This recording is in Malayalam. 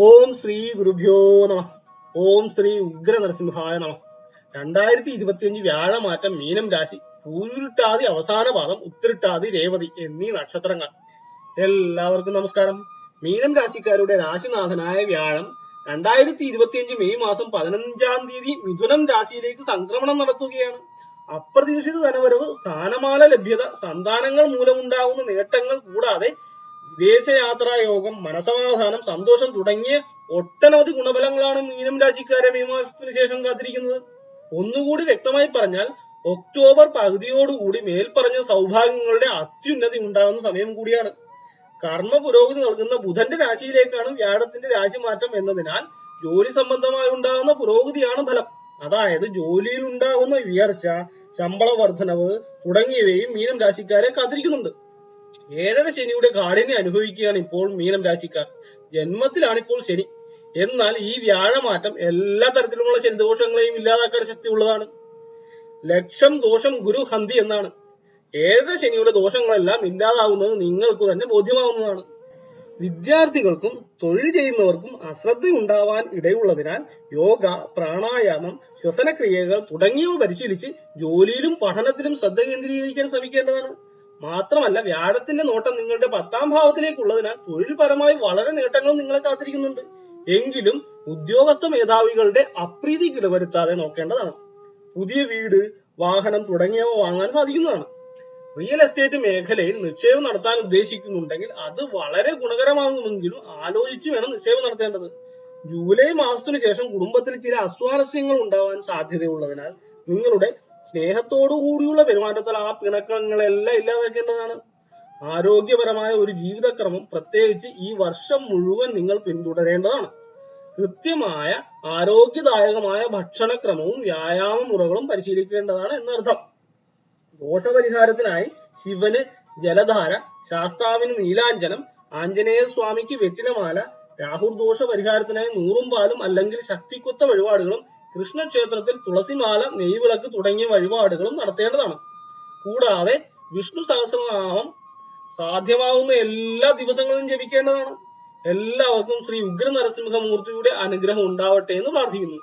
ഓം ശ്രീ ഗുരുഭ്യോ നമ. ഓം ശ്രീ ഉഗ്ര നരസിംഹായ നമ. രണ്ടായിരത്തി ഇരുപത്തിയഞ്ച് വ്യാഴമാറ്റം മീനം രാശി പൂരുരുട്ടാതി അവസാന പാദം ഉത്തിരിട്ടാതി രേവതി എന്നീ നക്ഷത്രങ്ങൾ. എല്ലാവർക്കും നമസ്കാരം. മീനം രാശിക്കാരുടെ രാശിനാഥനായ വ്യാഴം രണ്ടായിരത്തി ഇരുപത്തിയഞ്ച് മെയ് മാസം പതിനഞ്ചാം തീയതി മിഥുനം രാശിയിലേക്ക് സംക്രമണം നടത്തുകയാണ്. അപ്രതീക്ഷിത ധനവരവ് സ്ഥാനമാല ലഭ്യത സന്താനങ്ങൾ മൂലമുണ്ടാകുന്ന നേട്ടങ്ങൾ കൂടാതെ വിദേശയാത്രാ യോഗം മനസമാധാനം സന്തോഷം തുടങ്ങിയ ഒട്ടനവധി ഗുണഫലങ്ങളാണ് മീനം രാശിക്കാരെ മെയ് മാസത്തിന് ശേഷം കാത്തിരിക്കുന്നത്. ഒന്നുകൂടി വ്യക്തമായി പറഞ്ഞാൽ ഒക്ടോബർ പകുതിയോടുകൂടി മേൽപ്പറഞ്ഞ സൗഭാഗ്യങ്ങളുടെ അത്യുന്നതി ഉണ്ടാകുന്ന സമയം കൂടിയാണ്. കർമ്മ പുരോഗതി നൽകുന്ന ബുധന്റെ രാശിയിലേക്കാണ് വ്യാഴത്തിന്റെ രാശിമാറ്റം എന്നതിനാൽ ജോലി സംബന്ധമായി ഉണ്ടാകുന്ന പുരോഗതിയാണ് ഫലം. അതായത് ജോലിയിൽ ഉണ്ടാകുന്ന ഉയർച്ച ശമ്പള വർധനവ് തുടങ്ങിയവയും മീനം രാശിക്കാരെ കാത്തിരിക്കുന്നുണ്ട്. ഏഴര ശനിയുടെ കാഠിന്യം അനുഭവിക്കുകയാണ് ഇപ്പോൾ മീനം രാശിക്കാർ. ജന്മത്തിലാണ് ഇപ്പോൾ ശനി. എന്നാൽ ഈ വ്യാഴമാറ്റം എല്ലാ തരത്തിലുമുള്ള ശനി ദോഷങ്ങളെയും ഇല്ലാതാക്കാൻ ശക്തിയുള്ളതാണ്. ലക്ഷം ദോഷം ഗുരു ഹന്തി എന്നാണ്. ഏഴര ശനിയുടെ ദോഷങ്ങളെല്ലാം ഇല്ലാതാവുന്നത് നിങ്ങൾക്ക് തന്നെ ബോധ്യമാവുന്നതാണ്. വിദ്യാർത്ഥികൾക്കും തൊഴിൽ ചെയ്യുന്നവർക്കും അശ്രദ്ധ ഉണ്ടാവാൻ ഇടയുള്ളതിനാൽ യോഗ പ്രാണായാമം ശ്വസനക്രിയകൾ തുടങ്ങിയവ പരിശീലിച്ച് ജോലിയിലും പഠനത്തിലും ശ്രദ്ധ കേന്ദ്രീകരിക്കാൻ ശ്രമിക്കേണ്ടതാണ്. മാത്രമല്ല വ്യാഴത്തിന്റെ നോട്ടം നിങ്ങളുടെ പത്താം ഭാവത്തിലേക്കുള്ളതിനാൽ തൊഴിൽപരമായി വളരെ നേട്ടങ്ങളും നിങ്ങളെ കാത്തിരിക്കുന്നുണ്ട്. എങ്കിലും ഉദ്യോഗസ്ഥ മേധാവികളുടെ അപ്രീതി കിടവരുത്താതെ നോക്കേണ്ടതാണ്. പുതിയ വീട് വാഹനം തുടങ്ങിയവ വാങ്ങാൻ സാധിക്കുന്നതാണ്. റിയൽ എസ്റ്റേറ്റ് മേഖലയിൽ നിക്ഷേപം നടത്താൻ ഉദ്ദേശിക്കുന്നുണ്ടെങ്കിൽ അത് വളരെ ഗുണകരമാകുമെങ്കിലും ആലോചിച്ച് വേണം നിക്ഷേപം നടത്തേണ്ടത്. ജൂലൈ മാസത്തിനു ശേഷം കുടുംബത്തിൽ ചില അസ്വാരസ്യങ്ങൾ ഉണ്ടാവാൻ സാധ്യതയുള്ളതിനാൽ നിങ്ങളുടെ സ്നേഹത്തോടു കൂടിയുള്ള പെരുമാറ്റത്തിൽ ആ പിണക്കങ്ങളെല്ലാം ഇല്ലാതാക്കേണ്ടതാണ്. ആരോഗ്യപരമായ ഒരു ജീവിതക്രമം പ്രത്യേകിച്ച് ഈ വർഷം മുഴുവൻ നിങ്ങൾ പിന്തുടരേണ്ടതാണ്. കൃത്യമായ ആരോഗ്യദായകമായ ഭക്ഷണക്രമവും വ്യായാമ മുറകളും പരിശീലിക്കേണ്ടതാണ് എന്നർത്ഥം. ദോഷപരിഹാരത്തിനായി ശിവന് ജലധാര ശാസ്താവിന് നീലാഞ്ജനം ആഞ്ജനേയ സ്വാമിക്ക് വെറ്റിലമാല രാഹുർ ദോഷ പരിഹാരത്തിനായി നൂറും പാലും അല്ലെങ്കിൽ ശക്തിക്കൊത്ത വഴിപാടുകളും കൃഷ്ണക്ഷേത്രത്തിൽ തുളസിമാല നെയ്വിളക്ക് തുടങ്ങിയ വഴിപാടുകളും നടത്തേണ്ടതാണ്. കൂടാതെ വിഷ്ണു സഹസ്രനാമം സാധ്യമാവുന്ന എല്ലാ ദിവസങ്ങളും ജപിക്കേണ്ടതാണ്. എല്ലാവർക്കും ശ്രീ ഉഗ്ര നരസിംഹമൂർത്തിയുടെ അനുഗ്രഹം ഉണ്ടാവട്ടെ എന്ന് പ്രാർത്ഥിക്കുന്നു.